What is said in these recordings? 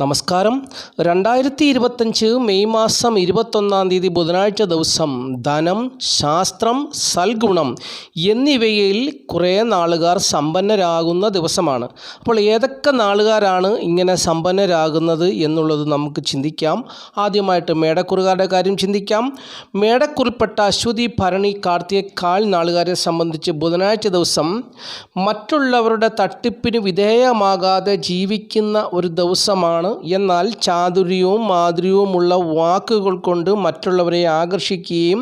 നമസ്കാരം. രണ്ടായിരത്തി ഇരുപത്തഞ്ച് മെയ് മാസം ഇരുപത്തൊന്നാം തീയതി ബുധനാഴ്ച ദിവസം ധനം ശാസ്ത്രം സൽഗുണം എന്നിവയിൽ കുറേ നാളുകാർ സമ്പന്നരാകുന്ന ദിവസമാണ്. അപ്പോൾ ഏതൊക്കെ നാളുകാരാണ് ഇങ്ങനെ സമ്പന്നരാകുന്നത് എന്നുള്ളത് നമുക്ക് ചിന്തിക്കാം. ആദ്യമായിട്ട് മേടക്കുറുകാരുടെ കാര്യം ചിന്തിക്കാം. മേടക്കുറിൽപ്പെട്ട അശ്വതി ഭരണി കാർത്തിക കാൽ നാളുകാരെ സംബന്ധിച്ച് ബുധനാഴ്ച ദിവസം മറ്റുള്ളവരുടെ തട്ടിപ്പിന് വിധേയമാകാതെ ജീവിക്കുന്ന ഒരു ദിവസമാണ് എന്നാൽ ചാതുര്യവും മാധുര്യവുമുള്ള വാക്കുകൾ കൊണ്ട് മറ്റുള്ളവരെ ആകർഷിക്കുകയും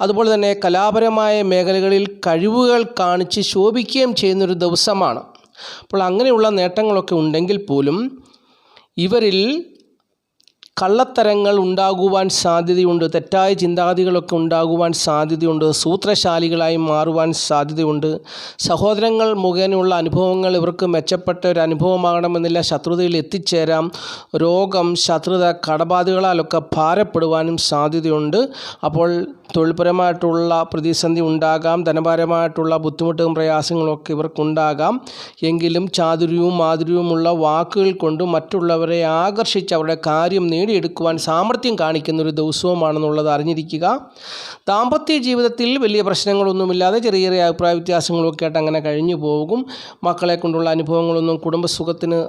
അതുപോലെ തന്നെ കലാപരമായ മേഖലകളിൽ കഴിവുകൾ കാണിച്ച് ശോഭിക്കുകയും ചെയ്യുന്നൊരു ദിവസമാണ്. അപ്പോൾ അങ്ങനെയുള്ള നേട്ടങ്ങളൊക്കെ ഉണ്ടെങ്കിൽ പോലും ഇവരിൽ കള്ളത്തരങ്ങൾ ഉണ്ടാകുവാൻ സാധ്യതയുണ്ട്. തെറ്റായ ചിന്താഗതികളൊക്കെ ഉണ്ടാകുവാൻ സാധ്യതയുണ്ട്. സൂത്രശാലികളായി മാറുവാൻ സാധ്യതയുണ്ട്. സഹോദരങ്ങൾ മുഖേനയുള്ള അനുഭവങ്ങൾ ഇവർക്ക് മെച്ചപ്പെട്ട ഒരു അനുഭവമാകണമെന്നില്ല. ശത്രുതയിൽ എത്തിച്ചേരാം. രോഗം ശത്രുത കടബാധകളാലൊക്കെ ഭാരപ്പെടുവാനും സാധ്യതയുണ്ട്. അപ്പോൾ തൊഴിൽപരമായിട്ടുള്ള പ്രതിസന്ധി ഉണ്ടാകാം. ധനപരമായിട്ടുള്ള ബുദ്ധിമുട്ടും പ്രയാസങ്ങളൊക്കെ ഇവർക്കുണ്ടാകാം. എങ്കിലും ചാതുര്യവും മാധുര്യവുമുള്ള വാക്കുകൾ കൊണ്ട് മറ്റുള്ളവരെ ആകർഷിച്ച് അവരുടെ കാര്യം നേടിയെടുക്കുവാൻ സാമർഥ്യം കാണിക്കുന്ന ഒരു ദിവസവുമാണെന്നുള്ളത് അറിഞ്ഞിരിക്കുക. ദാമ്പത്യ ജീവിതത്തിൽ വലിയ പ്രശ്നങ്ങളൊന്നുമില്ലാതെ ചെറിയ ചെറിയ അഭിപ്രായ വ്യത്യാസങ്ങളൊക്കെ ആയിട്ട് അങ്ങനെ കഴിഞ്ഞു പോകും. മക്കളെ കൊണ്ടുള്ള അനുഭവങ്ങളൊന്നും കുടുംബസുഖത്തിന്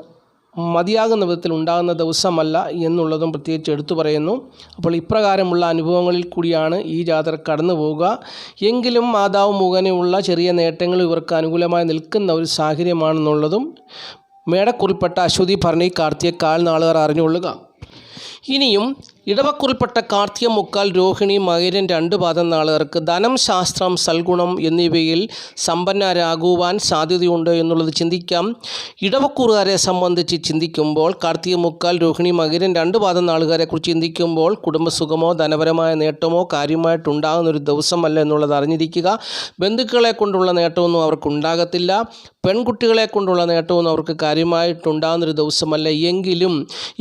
മതിയാകുന്ന വിധത്തിൽ ഉണ്ടാകുന്ന ദിവസമല്ല എന്നുള്ളതും പ്രത്യേകിച്ച് എടുത്തു പറയുന്നു. അപ്പോൾ ഇപ്രകാരമുള്ള അനുഭവങ്ങളിൽ കൂടിയാണ് ഈ ജാതർ കടന്നു പോവുക. എങ്കിലും മാതാവ് മുഖേനയുള്ള ചെറിയ നേട്ടങ്ങൾ ഇവർക്ക് അനുകൂലമായി നിൽക്കുന്ന ഒരു സാഹചര്യമാണെന്നുള്ളതും മേടക്കുറിപ്പെട്ട അശ്വതി ഭരണി കാർത്തിയ കാൽ നാളുകാർ അറിഞ്ഞുകൊള്ളുക. ഇനിയും ഇടവക്കുറിൽപ്പെട്ട കാർത്തിക മുക്കാൽ രോഹിണി മകരൻ രണ്ട് പാദം നാളുകാർക്ക് ധനം ശാസ്ത്രം സൽഗുണം എന്നിവയിൽ സമ്പന്നരാകുവാൻ സാധ്യതയുണ്ട് എന്നുള്ളത് ചിന്തിക്കാം. ഇടവക്കൂറുകാരെ സംബന്ധിച്ച് ചിന്തിക്കുമ്പോൾ കാർത്തിക മുക്കാൽ രോഹിണി മകരൻ രണ്ട് പാദം നാളുകാരെക്കുറിച്ച് ചിന്തിക്കുമ്പോൾ കുടുംബസുഖമോ ധനപരമായ നേട്ടമോ കാര്യമായിട്ടുണ്ടാകുന്ന ഒരു ദിവസമല്ല എന്നുള്ളത് അറിഞ്ഞിരിക്കുക. ബന്ധുക്കളെ കൊണ്ടുള്ള നേട്ടമൊന്നും അവർക്കുണ്ടാകത്തില്ല പെൺകുട്ടികളെ കൊണ്ടുള്ള നേട്ടമൊന്നും അവർക്ക് കാര്യമായിട്ടുണ്ടാകുന്നൊരു ദിവസമല്ല. എങ്കിലും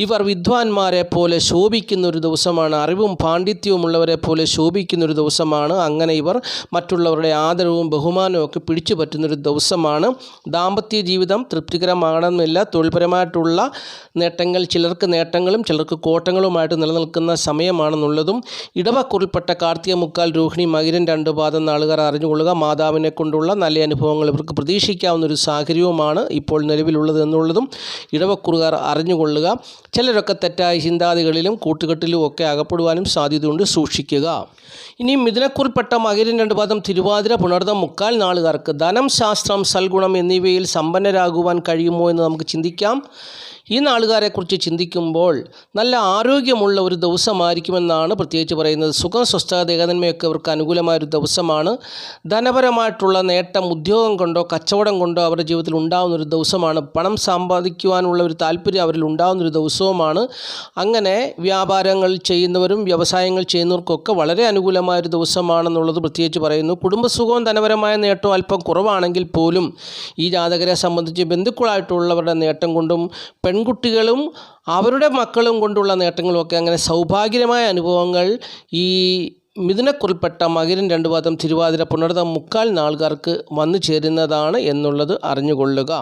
ഇവർ വിദ്വാൻമാരെ പോലെ ശോഭിക്കുന്ന ഒരു ദിവസമാണ്. അറിവും പാണ്ഡിത്യവും ഉള്ളവരെ പോലെ ശോഭിക്കുന്നൊരു ദിവസമാണ്. അങ്ങനെ ഇവർ മറ്റുള്ളവരുടെ ആദരവും ബഹുമാനവും ഒക്കെ പിടിച്ചു പറ്റുന്നൊരു ദിവസമാണ്. ദാമ്പത്യ ജീവിതം തൃപ്തികരമാകണമെന്നില്ല തൊഴിൽപരമായിട്ടുള്ള നേട്ടങ്ങൾ ചിലർക്ക് നേട്ടങ്ങളും ചിലർക്ക് കോട്ടങ്ങളുമായിട്ട് നിലനിൽക്കുന്ന സമയമാണെന്നുള്ളതും. ഇടവക്കുറിൽപ്പെട്ട കാർത്തിക മുക്കാൽ രോഹിണി മകിരൻ രണ്ട് പാദം നാളുകാർ അറിഞ്ഞുകൊള്ളുക മാതാവിനെ കൊണ്ടുള്ള നല്ല അനുഭവങ്ങൾ ഇവർക്ക് പ്രതീക്ഷിക്കാവുന്ന ഒരു സാഹചര്യവുമാണ് ഇപ്പോൾ നിലവിലുള്ളത് എന്നുള്ളതും ഇടവക്കുറുകാർ അറിഞ്ഞുകൊള്ളുക. ചിലരൊക്കെ തെറ്റായ ചിന്താതികളിലും കൂട്ടുകെട്ടിലും ഒക്കെ അകപ്പെടുവാനും സാധ്യതയുണ്ട്. സൂക്ഷിക്കുക. ഇനി മിഥുനക്കുറിൽപ്പെട്ട മകരൻ രണ്ട് പാദം തിരുവാതിര പുണർദം മുക്കാൽ നാളുകാർക്ക് ധനം ശാസ്ത്രം സൽഗുണം എന്നിവയിൽ സമ്പന്നരാകുവാൻ കഴിയുമോ എന്ന് നമുക്ക് ചിന്തിക്കാം. ഈ നാളുകാരെക്കുറിച്ച് ചിന്തിക്കുമ്പോൾ നല്ല ആരോഗ്യമുള്ള ഒരു ദിവസമായിരിക്കുമെന്നാണ് പ്രത്യേകിച്ച് പറയുന്നത്. സുഖം സ്വസ്ഥത ഏകതന്മയൊക്കെ അവർക്ക് അനുകൂലമായ ഒരു ദിവസമാണ്. ധനപരമായിട്ടുള്ള നേട്ടം ഉദ്യോഗം കൊണ്ടോ കച്ചവടം കൊണ്ടോ അവരുടെ ജീവിതത്തിൽ ഉണ്ടാകുന്ന ഒരു ദിവസമാണ്. പണം സമ്പാദിക്കുവാനുള്ള ഒരു താല്പര്യം അവരിൽ ഉണ്ടാകുന്ന ഒരു ദിവസവുമാണ്. അങ്ങനെ വ്യാപാരങ്ങൾ ചെയ്യുന്നവരും വ്യവസായങ്ങൾ ചെയ്യുന്നവർക്കൊക്കെ വളരെ അനുകൂലമായ ഒരു ദിവസമാണെന്നുള്ളത് പ്രത്യേകിച്ച് പറയുന്നു. കുടുംബസുഖവും ധനപരമായ നേട്ടവും അല്പം കുറവാണെങ്കിൽ പോലും ഈ ജാതകരെ സംബന്ധിച്ച് ബന്ധുക്കളായിട്ടുള്ളവരുടെ നേട്ടം കൊണ്ടും പെൺകുട്ടികളും അവരുടെ മക്കളും കൊണ്ടുള്ള നേട്ടങ്ങളുമൊക്കെ അങ്ങനെ സൗഭാഗ്യമായ അനുഭവങ്ങൾ ഈ മിഥുനക്കുറിൽപ്പെട്ട മകരൻ രണ്ടു പാദം തിരുവാതിര പുണർതം മുക്കാൽ നാളുകാർക്ക് വന്നു ചേരുന്നതാണ് എന്നുള്ളത് അറിഞ്ഞുകൊള്ളുക.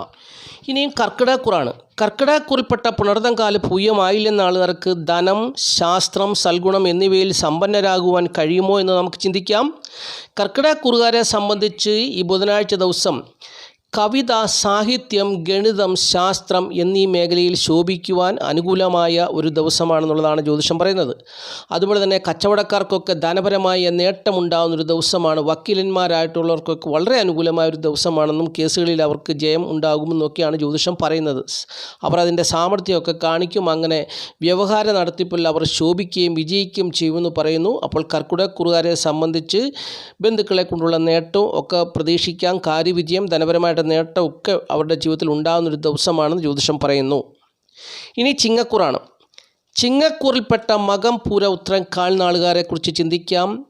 ഇനിയും കർക്കിടക്കുറാണ് കർക്കിടക്കുറിൽപ്പെട്ട പുണർതം കാൽ പൂയമായില്ലെന്ന ആളുകാർക്ക് ധനം ശാസ്ത്രം സൽഗുണം എന്നിവയിൽ സമ്പന്നരാകുവാൻ കഴിയുമോ എന്ന് നമുക്ക് ചിന്തിക്കാം. കർക്കിടക്കുറുകാരെ സംബന്ധിച്ച് ഈ ബുധനാഴ്ച ദിവസം കവിത സാഹിത്യം ഗണിതം ശാസ്ത്രം എന്നീ മേഖലയിൽ ശോഭിക്കുവാൻ അനുകൂലമായ ഒരു ദിവസമാണെന്നുള്ളതാണ് ജ്യോതിഷം പറയുന്നത്. അതുപോലെ തന്നെ കച്ചവടക്കാർക്കൊക്കെ ധനപരമായ നേട്ടമുണ്ടാകുന്ന ഒരു ദിവസമാണ്. വക്കീലന്മാരായിട്ടുള്ളവർക്കൊക്കെ വളരെ അനുകൂലമായ ഒരു ദിവസമാണെന്നും കേസുകളിൽ അവർക്ക് ജയം ഉണ്ടാകുമെന്നൊക്കെയാണ് ജ്യോതിഷം പറയുന്നത്. അവർ അതിന്റെ സാമർഥ്യമൊക്കെ കാണിക്കും. അങ്ങനെ വ്യവഹാര നടത്തിപ്പിൽ അവർ ശോഭിക്കുകയും വിജയിക്കുകയും ചെയ്യുമെന്ന് പറയുന്നു. അപ്പോൾ കർക്കിടക്കുറുകാരെ സംബന്ധിച്ച് ബന്ധുക്കളെ കൊണ്ടുള്ള നേട്ടവും ഒക്കെ പ്രതീക്ഷിക്കാം. കാര്യവിജയം ധനപരമായിട്ട് നേട്ടമൊക്കെ അവരുടെ ജീവിതത്തിൽ ഉണ്ടാകുന്നൊരു ദിവസമാണെന്ന് ജ്യോതിഷം പറയുന്നു. ഇനി ചിങ്ങക്കൂറാണ്. ചിങ്ങക്കൂറിൽപ്പെട്ട മകം പൂര ഉത്രം കാൽ നാളുകാരെക്കുറിച്ച് ചിന്തിക്കാം.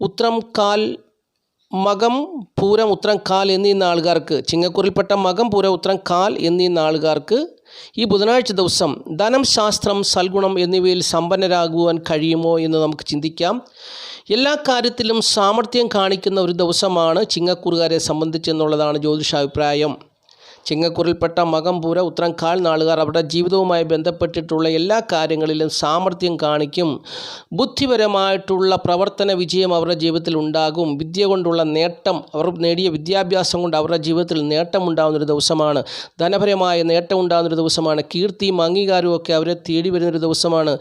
ഉത്രം കാൽ മകം പൂരം ഉത്രം കാൽ എന്നീ നാളുകാർക്ക് ചിങ്ങക്കൂറിൽപ്പെട്ട മകം പൂര ഉത്രം കാൽ എന്നീ നാളുകാർക്ക് ഈ ബുധനാഴ്ച ദിവസം ധനം ശാസ്ത്രം സൽഗുണം എന്നിവയിൽ സമ്പന്നരാകുവാൻ കഴിയുമോ എന്ന് നമുക്ക് ചിന്തിക്കാം. എല്ലാ കാര്യത്തിലും സാമർഥ്യം കാണിക്കുന്ന ഒരു ദിവസമാണ് ചിങ്ങക്കൂറുകാരെ സംബന്ധിച്ചെന്നുള്ളതാണ് ജ്യോതിഷാഭിപ്രായം. ചിങ്ങക്കുറിൽപ്പെട്ട മകംപൂര ഉത്രം കാൽ നാളുകാർ അവരുടെ ജീവിതവുമായി ബന്ധപ്പെട്ടിട്ടുള്ള എല്ലാ കാര്യങ്ങളിലും സാമർഥ്യം കാണിക്കും. ബുദ്ധിപരമായിട്ടുള്ള പ്രവർത്തന വിജയം അവരുടെ ജീവിതത്തിൽ ഉണ്ടാകും. വിദ്യ കൊണ്ടുള്ള നേട്ടം അവർ നേടിയ വിദ്യാഭ്യാസം കൊണ്ട് അവരുടെ ജീവിതത്തിൽ നേട്ടമുണ്ടാകുന്നൊരു ദിവസമാണ്. ധനപരമായ നേട്ടം ഉണ്ടാകുന്നൊരു ദിവസമാണ്. കീർത്തിയും അംഗീകാരവും ഒക്കെ അവരെ തേടി വരുന്നൊരു ദിവസമാണ്.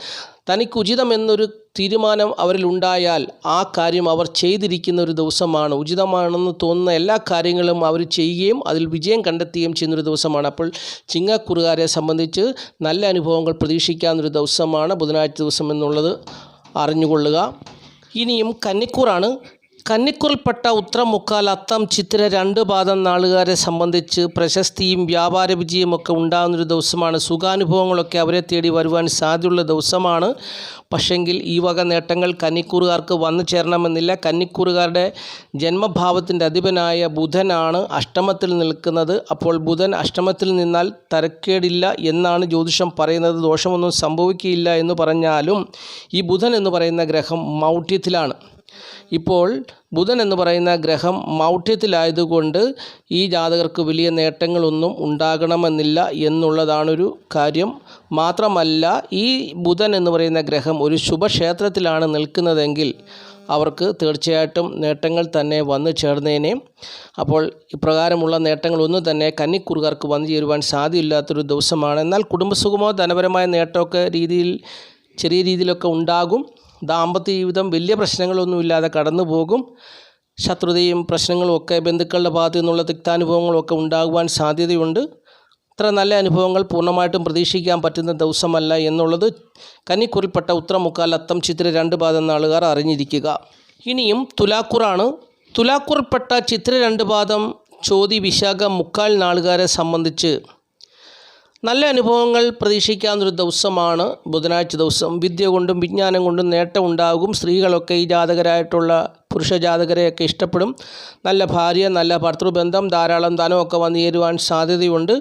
തനിക്ക് ഉചിതമെന്നൊരു തീരുമാനം അവരിൽ ഉണ്ടായാൽ ആ കാര്യം അവർ ചെയ്തിരിക്കുന്ന ഒരു ദിവസമാണ്. ഉചിതമാണെന്ന് തോന്നുന്ന എല്ലാ കാര്യങ്ങളും അവർ ചെയ്യുകയും അതിൽ വിജയം കണ്ടെത്തുകയും ചെയ്യുന്നൊരു ദിവസമാണ്. അപ്പോൾ ചിങ്ങക്കുറുകാരെ സംബന്ധിച്ച് നല്ല അനുഭവങ്ങൾ പ്രതീക്ഷിക്കാവുന്നൊരു ദിവസമാണ്. ബുധനാഴ്ച ദിവസം എന്നുള്ളത് അറിഞ്ഞുകൊള്ളുക. ഇനിയും കന്നിക്കൂറാണ് കന്നിക്കുറിൽപ്പെട്ട ഉത്രമുക്കാൽ അത്തം ചിത്തിര രണ്ട് പാദം നാളുകാരെ സംബന്ധിച്ച് പ്രശസ്തിയും വ്യാപാര വിജയമൊക്കെ ഉണ്ടാകുന്നൊരു ദിവസമാണ്. സുഖാനുഭവങ്ങളൊക്കെ അവരെ തേടി വരുവാൻ സാധ്യതയുള്ള ദിവസമാണ്. പക്ഷെങ്കിൽ ഈ വക നേട്ടങ്ങൾ കന്നിക്കൂറുകാർക്ക് വന്നു ചേരണമെന്നില്ല. കന്നിക്കൂറുകാരുടെ ജന്മഭാവത്തിന്റെ അധിപനായ ബുധനാണ് അഷ്ടമത്തിൽ നിൽക്കുന്നത്. അപ്പോൾ ബുധൻ അഷ്ടമത്തിൽ നിന്നാൽ തരക്കേടില്ല എന്നാണ് ജ്യോതിഷം പറയുന്നത്. ദോഷമൊന്നും സംഭവിക്കില്ല എന്ന് പറഞ്ഞാലും ഈ ബുധൻ എന്ന് പറയുന്ന ഗ്രഹം മൗഢ്യത്തിലാണ്. ഇപ്പോൾ ബുധൻ എന്ന് പറയുന്ന ഗ്രഹം മൗഢ്യത്തിലായതുകൊണ്ട് ഈ ജാതകർക്ക് വലിയ നേട്ടങ്ങളൊന്നും ഉണ്ടാകണമെന്നില്ല എന്നുള്ളതാണൊരു കാര്യം. മാത്രമല്ല ഈ ബുധൻ എന്ന് പറയുന്ന ഗ്രഹം ഒരു ശുഭക്ഷേത്രത്തിലാണ് നിൽക്കുന്നതെങ്കിൽ അവർക്ക് തീർച്ചയായിട്ടും നേട്ടങ്ങൾ തന്നെ വന്നു ചേർന്നേനെ. അപ്പോൾ ഇപ്രകാരമുള്ള നേട്ടങ്ങളൊന്നും തന്നെ കന്നിക്കുറുകാർക്ക് വന്നു ചേരുവാൻ സാധ്യമില്ലാത്തൊരു ദിവസമാണ്. എന്നാൽ കുടുംബസുഖമോ ധനപരമായ നേട്ടമൊക്കെ രീതിയിൽ ചെറിയ രീതിയിലൊക്കെ ഉണ്ടാകും. ദാമ്പത്യ ജീവിതം വലിയ പ്രശ്നങ്ങളൊന്നുമില്ലാതെ കടന്നു പോകും ശത്രുതയും പ്രശ്നങ്ങളും ഒക്കെ ബന്ധുക്കളുടെ ഭാഗത്തു നിന്നുള്ള തിക്താനുഭവങ്ങളൊക്കെ ഉണ്ടാകുവാൻ സാധ്യതയുണ്ട്. ഇത്ര നല്ല അനുഭവങ്ങൾ പൂർണമായിട്ടും പ്രതീക്ഷിക്കാൻ പറ്റുന്ന ദിവസമല്ല എന്നുള്ളത് കന്നിക്കുറിൽപ്പെട്ട ഉത്തരമുക്കാൽ അത്തം ചിത്ര രണ്ട് പാദം നാളുകാർ അറിഞ്ഞിരിക്കുക. ഇനിയും തുലാക്കുറാണ്. തുലാക്കുറിൽപ്പെട്ട ചിത്ര രണ്ട് പാദം ചോതി വിശാഖ മുക്കാൽ നാളുകാരെ സംബന്ധിച്ച് നല്ല അനുഭവങ്ങൾ പ്രതീക്ഷിക്കാവുന്നൊരു ദിവസമാണ് ബുധനാഴ്ച ദിവസം. വിദ്യ കൊണ്ടും വിജ്ഞാനം കൊണ്ടും നേട്ടമുണ്ടാകും സ്ത്രീകളൊക്കെ ഈ ജാതകരായിട്ടുള്ള പുരുഷ ജാതകരെയൊക്കെ ഇഷ്ടപ്പെടും. നല്ല ഭാര്യ നല്ല ഭർത്തൃബന്ധം ധാരാളം ധനമൊക്കെ വന്നു ചേരുവാൻ സാധ്യതയുണ്ട്.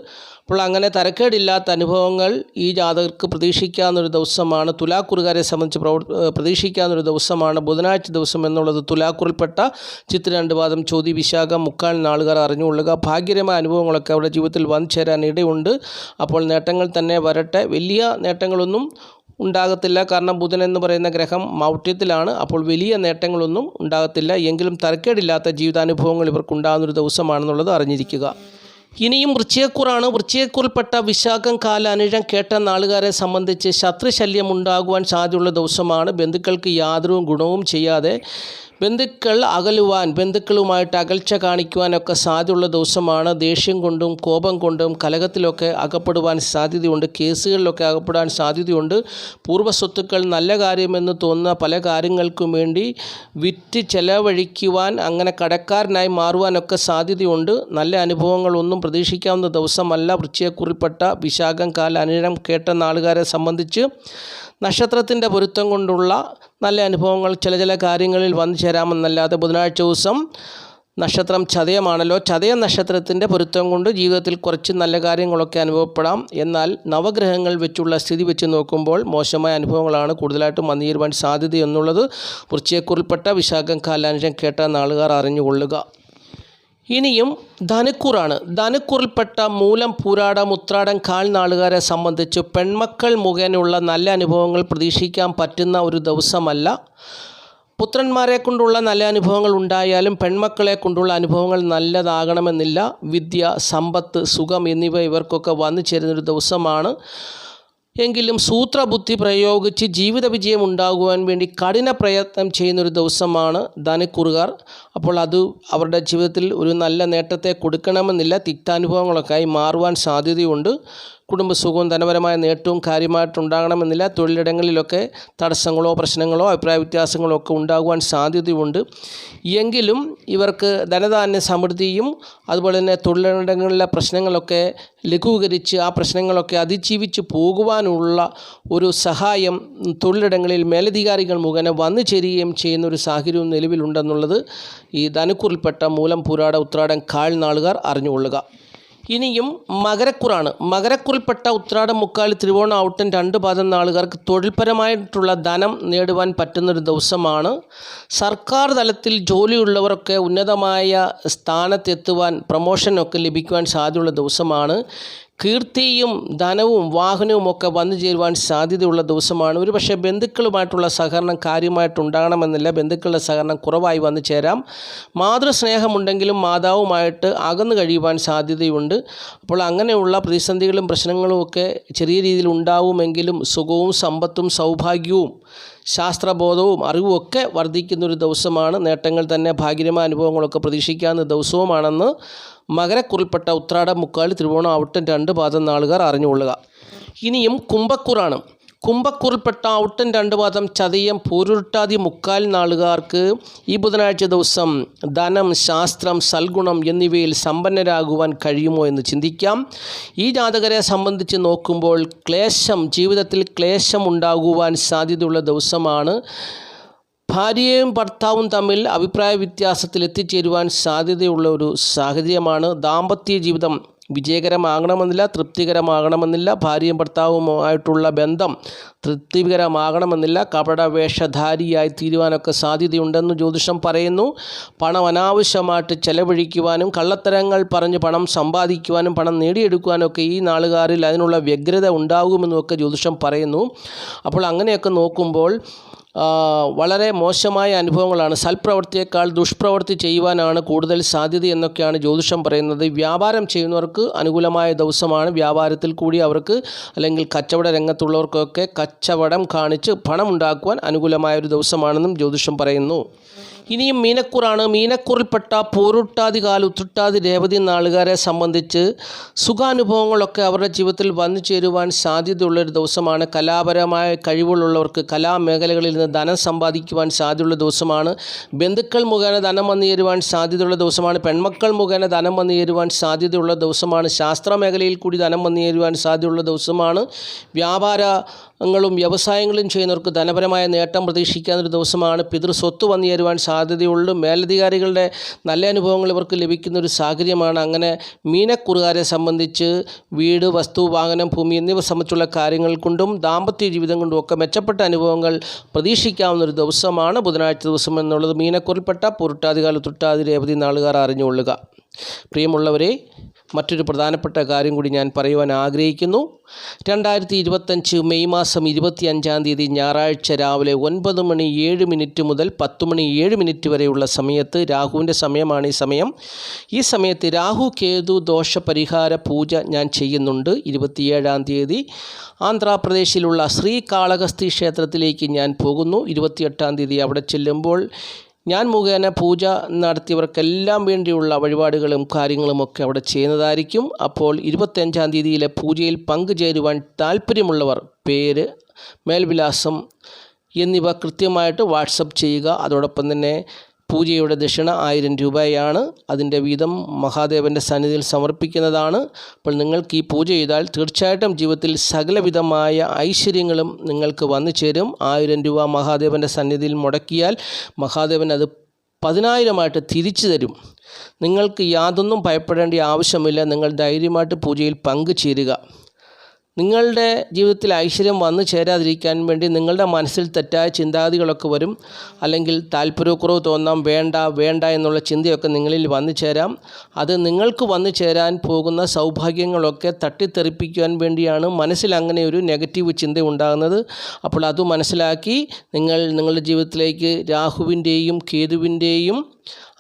അപ്പോൾ അങ്ങനെ തരക്കേടില്ലാത്ത അനുഭവങ്ങൾ ഈ ജാതകർക്ക് പ്രതീക്ഷിക്കാവുന്നൊരു ദിവസമാണ്. തുലാക്കുറുകാരെ സംബന്ധിച്ച് പ്രവർ പ്രതീക്ഷിക്കാവുന്നൊരു ദിവസമാണ്. ബുധനാഴ്ച ദിവസം എന്നുള്ളത് തുലാക്കുറിൽപ്പെട്ട ചിത്ര രണ്ടുപാദം ചോതി വിശാഖം മുക്കാൽ നാളുകാർ അറിഞ്ഞുകൊള്ളുക. ഭാഗ്യരമായ അനുഭവങ്ങളൊക്കെ അവരുടെ ജീവിതത്തിൽ വന്നു ചേരാൻ ഇടയുണ്ട്. അപ്പോൾ നേട്ടങ്ങൾ തന്നെ വരട്ടെ. വലിയ നേട്ടങ്ങളൊന്നും ഉണ്ടാകത്തില്ല. കാരണം ബുധൻ എന്ന് പറയുന്ന ഗ്രഹം മൗഢ്യത്തിലാണ്. അപ്പോൾ വലിയ നേട്ടങ്ങളൊന്നും ഉണ്ടാകത്തില്ല. എങ്കിലും തരക്കേടില്ലാത്ത ജീവിതാനുഭവങ്ങൾ ഇവർക്ക് ഇവർക്കുണ്ടാകുന്നൊരു ദിവസമാണെന്നുള്ളത് അറിഞ്ഞിരിക്കുക. ഇനിയും വൃച്ചയക്കുറാണ് വൃച്ചയക്കുറിൽപ്പെട്ട വിശാഖം കാല അനുഴം കേട്ട നാളുകാരെ സംബന്ധിച്ച് ശത്രുശല്യം ഉണ്ടാകുവാൻ സാധ്യതയുള്ള ദിവസമാണ്. ബന്ധുക്കൾക്ക് യാതൊരു ഗുണവും ചെയ്യാതെ ബന്ധുക്കൾ അകലുവാൻ ബന്ധുക്കളുമായിട്ട് അകൽച്ച കാണിക്കുവാനൊക്കെ സാധ്യതയുള്ള ദിവസമാണ്. ദേഷ്യം കൊണ്ടും കോപം കൊണ്ടും കലകത്തിലൊക്കെ അകപ്പെടുവാൻ സാധ്യതയുണ്ട്. കേസുകളിലൊക്കെ അകപ്പെടാൻ സാധ്യതയുണ്ട്. പൂർവ സ്വത്തുക്കൾ നല്ല കാര്യമെന്ന് തോന്നുന്ന പല കാര്യങ്ങൾക്കും വേണ്ടി വിറ്റ് ചെലവഴിക്കുവാൻ അങ്ങനെ കടക്കാരനായി മാറുവാനൊക്കെ സാധ്യതയുണ്ട്. നല്ല അനുഭവങ്ങളൊന്നും പ്രതീക്ഷിക്കാവുന്ന ദിവസമല്ല. വൃച്ചയെക്കുറിപ്പെട്ട വിശാഖം കാല അനിഴം കേട്ട നാളുകാരെ സംബന്ധിച്ച് നക്ഷത്രത്തിന്റെ പൊരുത്തം കൊണ്ടുള്ള നല്ല അനുഭവങ്ങൾ ചില ചില കാര്യങ്ങളിൽ വന്നു ചേരാമെന്നല്ലാതെ ബുധനാഴ്ച ദിവസം നക്ഷത്രം ചതയമാണല്ലോ. ചതയ നക്ഷത്രത്തിന്റെ പൊരുത്തം കൊണ്ട് ജീവിതത്തിൽ കുറച്ച് നല്ല കാര്യങ്ങളൊക്കെ അനുഭവപ്പെടാം. എന്നാൽ നവഗ്രഹങ്ങൾ വെച്ചുള്ള സ്ഥിതി വെച്ച് നോക്കുമ്പോൾ മോശമായ അനുഭവങ്ങളാണ് കൂടുതലായിട്ടും വന്നു സാധ്യതയെന്നുള്ളത്. വൃശ്ചികക്കുറിൽപ്പെട്ട വിശാഖം കാലാനുഷം കേട്ട നാളുകാർ അറിഞ്ഞുകൊള്ളുക. ഇനിയും ധനുക്കൂറാണ്. ധനുക്കൂറിൽപ്പെട്ട മൂലം പൂരാടം ഉത്രാടം കാൽ നാളുകാരെ സംബന്ധിച്ച് പെൺമക്കൾ മുഖേനയുള്ള നല്ല അനുഭവങ്ങൾ പ്രതീക്ഷിക്കാൻ പറ്റുന്ന ഒരു ദിവസമല്ല. പുത്രന്മാരെ കൊണ്ടുള്ള നല്ല അനുഭവങ്ങൾ ഉണ്ടായാലും പെൺമക്കളെ കൊണ്ടുള്ള അനുഭവങ്ങൾ നല്ലതാകണമെന്നില്ല. വിദ്യ സമ്പത്ത് സുഖം എന്നിവ ഇവർക്കൊക്കെ വന്നു ചേരുന്നൊരു ദിവസമാണ്. എങ്കിലും സൂത്രബുദ്ധി പ്രയോഗിച്ച് ജീവിത വിജയം ഉണ്ടാകുവാൻ വേണ്ടി കഠിന പ്രയത്നം ചെയ്യുന്നൊരു ദിവസമാണ് ധനക്കുറുകാർ. അപ്പോൾ അത് അവരുടെ ജീവിതത്തിൽ ഒരു നല്ല നേട്ടത്തെ കൊടുക്കണമെന്നില്ല. തിക്താനുഭവങ്ങളൊക്കെ ആയി മാറുവാൻ സാധ്യതയുണ്ട്. കുടുംബസുഖവും ധനപരമായ നേട്ടവും കാര്യമായിട്ടുണ്ടാകണമെന്നില്ല. തൊഴിലിടങ്ങളിലൊക്കെ തടസ്സങ്ങളോ പ്രശ്നങ്ങളോ അഭിപ്രായ വ്യത്യാസങ്ങളോ ഒക്കെ ഉണ്ടാകുവാൻ സാധ്യതയുണ്ട്. എങ്കിലും ഇവർക്ക് ധനധാന്യ സമൃദ്ധിയും അതുപോലെ തന്നെ തൊഴിലിടങ്ങളിലെ പ്രശ്നങ്ങളൊക്കെ ലഘൂകരിച്ച് ആ പ്രശ്നങ്ങളൊക്കെ അതിജീവിച്ച് പോകുവാനുള്ള ഒരു സഹായം തൊഴിലിടങ്ങളിൽ മേലധികാരികൾ മുഖേന വന്നു ചേരുകയും ചെയ്യുന്ന ഒരു സാഹചര്യവും നിലവിലുണ്ടെന്നുള്ളത് ഈ ധനുക്കുറിൽപ്പെട്ട മൂലം പുരാട ഉത്രാടം കാൽ നാളുകാർ അറിഞ്ഞുകൊള്ളുക. ഇനിയും മകരക്കുറാണ്. മകരക്കുറിൽപ്പെട്ട ഉത്രാടം മുക്കാൽ ത്രിവോണ ഔട്ടൻ രണ്ട് പാദം നാളുകാർക്ക് തൊഴിൽപരമായിട്ടുള്ള ധനം നേടുവാൻ പറ്റുന്നൊരു ദിവസമാണ്. സർക്കാർ തലത്തിൽ ജോലിയുള്ളവരൊക്കെ ഉന്നതമായ സ്ഥാനത്തെത്തുവാൻ പ്രമോഷനൊക്കെ ലഭിക്കുവാൻ സാധ്യതയുള്ള ദിവസമാണ്. കീർത്തിയും ധനവും വാഹനവും ഒക്കെ വന്നു ചേരുവാൻ സാധ്യതയുള്ള ദിവസമാണ്. ഒരു പക്ഷേ ബന്ധുക്കളുമായിട്ടുള്ള സഹകരണം കാര്യമായിട്ടുണ്ടാകണമെന്നില്ല. ബന്ധുക്കളുടെ സഹകരണം കുറവായി വന്നു ചേരാം. മാതൃസ്നേഹമുണ്ടെങ്കിലും മാതാവുമായിട്ട് അകന്നു കഴിയുവാൻ സാധ്യതയുണ്ട്. അപ്പോൾ അങ്ങനെയുള്ള പ്രതിസന്ധികളും പ്രശ്നങ്ങളും ഒക്കെ ചെറിയ രീതിയിൽ ഉണ്ടാവുമെങ്കിലും സുഖവും സമ്പത്തും സൗഭാഗ്യവും ശാസ്ത്രബോധവും അറിവും ഒക്കെ വർദ്ധിക്കുന്ന ഒരു ദിവസമാണ്. നേട്ടങ്ങൾ തന്നെ ഭാഗ്യമായ അനുഭവങ്ങളൊക്കെ പ്രതീക്ഷിക്കാവുന്ന ദിവസവുമാണെന്ന് മകരക്കുറിൽപ്പെട്ട ഉത്രാടം മുക്കാൽ തിരുവോണം ഔട്ടൻ രണ്ട് പാദം നാളുകാർ അറിഞ്ഞുകൊള്ളുക. ഇനിയും കുംഭക്കുറാണ്. കുംഭക്കുറിൽപ്പെട്ട ഔട്ടൻ രണ്ട് ചതയം പൂരുരുട്ടാതി മുക്കാൽ നാളുകാർക്ക് ഈ ബുധനാഴ്ച ദിവസം ധനം ശാസ്ത്രം സൽഗുണം എന്നിവയിൽ സമ്പന്നരാകുവാൻ കഴിയുമോ എന്ന് ചിന്തിക്കാം. ഈ ജാതകരെ സംബന്ധിച്ച് നോക്കുമ്പോൾ ക്ലേശം ജീവിതത്തിൽ ക്ലേശം ഉണ്ടാകുവാൻ സാധ്യതയുള്ള ദിവസമാണ്. ഭാര്യയും ഭർത്താവും തമ്മിൽ അഭിപ്രായ വ്യത്യാസത്തിൽ എത്തിച്ചേരുവാൻ സാധ്യതയുള്ള ഒരു സാഹചര്യമാണ്. ദാമ്പത്യ ജീവിതം വിജയകരമാകണമെന്നില്ല തൃപ്തികരമാകണമെന്നില്ല ഭാര്യയും ഭർത്താവുമായിട്ടുള്ള ബന്ധം തൃപ്തികരമാകണമെന്നില്ല കപട വേഷധാരിയായി തീരുവാനൊക്കെ സാധ്യതയുണ്ടെന്ന് ജ്യോതിഷം പറയുന്നു. പണം അനാവശ്യമായിട്ട് ചെലവഴിക്കുവാനും കള്ളത്തരങ്ങൾ പറഞ്ഞ് പണം സമ്പാദിക്കുവാനും പണം നേടിയെടുക്കുവാനും ഒക്കെ ഈ നാളുകാരിൽ അതിനുള്ള വ്യഗ്രത ഉണ്ടാകുമെന്നൊക്കെ ജ്യോതിഷം പറയുന്നു. അപ്പോൾ അങ്ങനെയൊക്കെ നോക്കുമ്പോൾ വളരെ മോശമായ അനുഭവങ്ങളാണ്. സൽപ്രവൃത്തിയേക്കാൾ ദുഷ്പ്രവൃത്തി ചെയ്യുവാനാണ് കൂടുതൽ സാധ്യത എന്നൊക്കെയാണ് ജ്യോതിഷം പറയുന്നത്. വ്യാപാരം ചെയ്യുന്നവർക്ക് അനുകൂലമായ ദിവസമാണ്. വ്യാപാരത്തിൽ കൂടി അവർക്ക് അല്ലെങ്കിൽ കച്ചവട രംഗത്തുള്ളവർക്കൊക്കെ കച്ചവടം കാണിച്ച് പണം ഉണ്ടാക്കുവാൻ അനുകൂലമായ ഒരു ദിവസമാണെന്നും ജ്യോതിഷം പറയുന്നു. ഇനിയും മീനക്കൂറാണ്. മീനക്കൂറിൽപ്പെട്ട പോരുട്ടാതി കാലുത്തുട്ടാതി രേവതി നാളുകാരെ സംബന്ധിച്ച് സുഖാനുഭവങ്ങളൊക്കെ അവരുടെ ജീവിതത്തിൽ വന്നു ചേരുവാൻ സാധ്യതയുള്ളൊരു ദിവസമാണ്. കലാപരമായ കഴിവുകളുള്ളവർക്ക് കലാമേഖലകളിൽ നിന്ന് ധനം സമ്പാദിക്കുവാൻ സാധ്യതയുള്ള ദിവസമാണ്. ബന്ധുക്കൾ മുഖേന ധനം വന്നു ചേരുവാൻ സാധ്യതയുള്ള ദിവസമാണ്. പെൺമക്കൾ മുഖേന ധനം വന്നു ചേരുവാൻ സാധ്യതയുള്ള ദിവസമാണ്. ശാസ്ത്രമേഖലയിൽ കൂടി ധനം വന്നു ചേരുവാൻ സാധ്യതയുള്ള ദിവസമാണ്. വ്യാപാര ങ്ങളും വ്യവസായങ്ങളും ചെയ്യുന്നവർക്ക് ധനപരമായ നേട്ടം പ്രതീക്ഷിക്കാവുന്നൊരു ദിവസമാണ്. പിതൃ സ്വത്ത് വന്നു ചേരുവാൻ സാധ്യതയുള്ളൂ മേലധികാരികളുടെ നല്ല അനുഭവങ്ങൾ ഇവർക്ക് ലഭിക്കുന്ന ഒരു സാഹചര്യമാണ്. അങ്ങനെ മീനക്കുറുകാരെ സംബന്ധിച്ച് വീട് വസ്തു വാഹനം ഭൂമി എന്നിവ സംബന്ധിച്ചുള്ള കാര്യങ്ങൾ കൊണ്ടും ദാമ്പത്യ ജീവിതം കൊണ്ടും ഒക്കെ മെച്ചപ്പെട്ട അനുഭവങ്ങൾ പ്രതീക്ഷിക്കാവുന്ന ഒരു ദിവസമാണ് ബുധനാഴ്ച ദിവസം എന്നുള്ളത്. മീനക്കുറിൽപ്പെട്ട പൊരുട്ടാതികാല തുട്ടാതി രേവതി നാളുകാർ അറിഞ്ഞുകൊള്ളുക. പ്രിയമുള്ളവരെ മറ്റൊരു പ്രധാനപ്പെട്ട കാര്യം കൂടി ഞാൻ പറയുവാൻ ആഗ്രഹിക്കുന്നു. രണ്ടായിരത്തി ഇരുപത്തഞ്ച് മെയ് മാസം ഇരുപത്തി അഞ്ചാം തീയതി ഞായറാഴ്ച രാവിലെ ഒൻപത് മണി ഏഴ് മിനിറ്റ് മുതൽ പത്ത് മണി ഏഴ് മിനിറ്റ് വരെയുള്ള സമയത്ത് രാഹുവിന്റെ സമയമാണ് ഈ സമയം. ഈ സമയത്ത് രാഹു കേതു ദോഷ പരിഹാര പൂജ ഞാൻ ചെയ്യുന്നുണ്ട്. ഇരുപത്തിയേഴാം തീയതി ആന്ധ്രാപ്രദേശിലുള്ള ശ്രീകാളഹസ്തി ക്ഷേത്രത്തിലേക്ക് ഞാൻ പോകുന്നു. ഇരുപത്തിയെട്ടാം തീയതി അവിടെ ചെല്ലുമ്പോൾ ഞാൻ മുഖേന പൂജ നടത്തിയവർക്കെല്ലാം വേണ്ടിയുള്ള വഴിപാടുകളും കാര്യങ്ങളുമൊക്കെ അവിടെ ചെയ്യുന്നതായിരിക്കും. അപ്പോൾ ഇരുപത്തഞ്ചാം തീയതിയിലെ പൂജയിൽ പങ്കുചേരുവാൻ താല്പര്യമുള്ളവർ പേര് മേൽവിലാസം എന്നിവ കൃത്യമായിട്ട് വാട്സപ്പ് ചെയ്യുക. അതോടൊപ്പം തന്നെ പൂജയുടെ ദക്ഷിണ ആയിരം രൂപയാണ് അതിന്റെ വീതം മഹാദേവന്റെ സന്നിധിയിൽ സമർപ്പിക്കുന്നതാണ്. അപ്പോൾ നിങ്ങൾക്ക് ഈ പൂജ ചെയ്താൽ തീർച്ചയായിട്ടും ജീവിതത്തിൽ സകലവിധമായ ഐശ്വര്യങ്ങളും നിങ്ങൾക്ക് വന്നു ചേരും. ആയിരം രൂപ മഹാദേവന്റെ സന്നിധിയിൽ മുടക്കിയാൽ മഹാദേവൻ അത് പതിനായിരമായിട്ട് തിരിച്ചു തരും. നിങ്ങൾക്ക് യാതൊന്നും ഭയപ്പെടേണ്ട ആവശ്യമില്ല. നിങ്ങൾ ധൈര്യമായിട്ട് പൂജയിൽ പങ്കുചേരുക. നിങ്ങളുടെ ജീവിതത്തിൽ ഐശ്വര്യം വന്നു ചേരാതിരിക്കാൻ വേണ്ടി നിങ്ങളുടെ മനസ്സിൽ തെറ്റായ ചിന്താഗതികളൊക്കെ വരും. അല്ലെങ്കിൽ താല്പര്യക്കുറവ് തോന്നാം വേണ്ട വേണ്ട എന്നുള്ള ചിന്തയൊക്കെ നിങ്ങളിൽ വന്നു ചേരാം. അത് നിങ്ങൾക്ക് വന്നു ചേരാൻ പോകുന്ന സൗഭാഗ്യങ്ങളൊക്കെ തട്ടിത്തെറിപ്പിക്കുവാൻ വേണ്ടിയാണ് മനസ്സിൽ അങ്ങനെ ഒരു നെഗറ്റീവ് ചിന്ത ഉണ്ടാകുന്നത്. അപ്പോൾ അത് മനസ്സിലാക്കി നിങ്ങൾ നിങ്ങളുടെ ജീവിതത്തിലേക്ക് രാഹുവിന്റെയും കേതുവിന്റെയും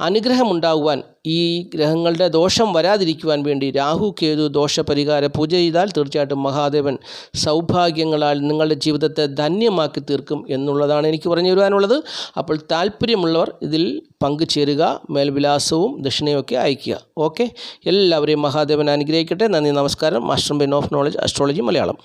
അനുഗ്രഹമുണ്ടാകുവാൻ ഈ ഗ്രഹങ്ങളുടെ ദോഷം വരാതിരിക്കുവാൻ വേണ്ടി രാഹു കേതു ദോഷപരിഹാര പൂജ ചെയ്താൽ തീർച്ചയായിട്ടും മഹാദേവൻ സൗഭാഗ്യങ്ങളാൽ നിങ്ങളുടെ ജീവിതത്തെ ധന്യമാക്കി തീർക്കും എന്നുള്ളതാണ് എനിക്ക് പറഞ്ഞു തരുവാനുള്ളത്. അപ്പോൾ താല്പര്യമുള്ളവർ ഇതിൽ പങ്കുചേരുക മേൽവിലാസവും ദക്ഷിണയും ഒക്കെ അയയ്ക്കുക. ഓക്കെ? എല്ലാവരെയും മഹാദേവൻ അനുഗ്രഹിക്കട്ടെ. നന്ദി നമസ്കാരം. Master bin of knowledge astrology Malayalam